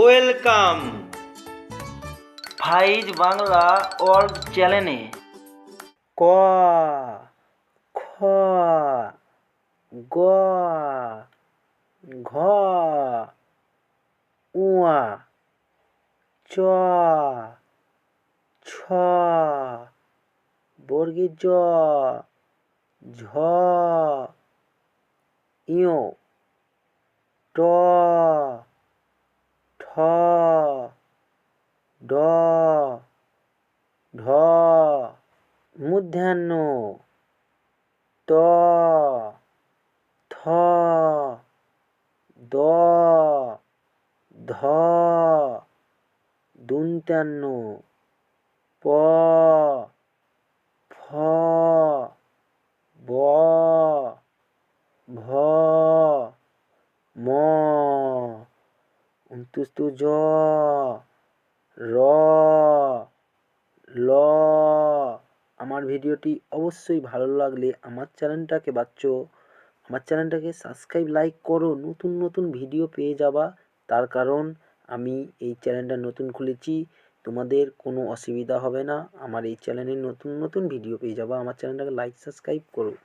Welcome. ফাইজ Bangla world চ্যানেলে। ক, খ, গ, ঘ উয়া চ, ছ বর্গীর জ ঝ ইয় ট ড, ঢ মূর্ধান্য ত, থ, দ, ধ দন্তান্ন প, ফ, ব, ভ, ম অন্তুস্তু জ র, ল। আমার ভিডিওটি অবশ্যই ভালো লাগলে আমার চ্যানেলটাকে বাচ্চ আমার চ্যানেলটাকে সাবস্ক্রাইব, লাইক করো। নতুন নতুন ভিডিও পেয়ে যাবা। তার কারণ আমি এই চ্যানেলটা নতুন খুলেছি। তোমাদের কোনো অসুবিধা হবে না। আমার এই চ্যানেলে নতুন নতুন ভিডিও পেয়ে যাবা। আমার চ্যানেলটাকে লাইক, সাবস্ক্রাইব করো।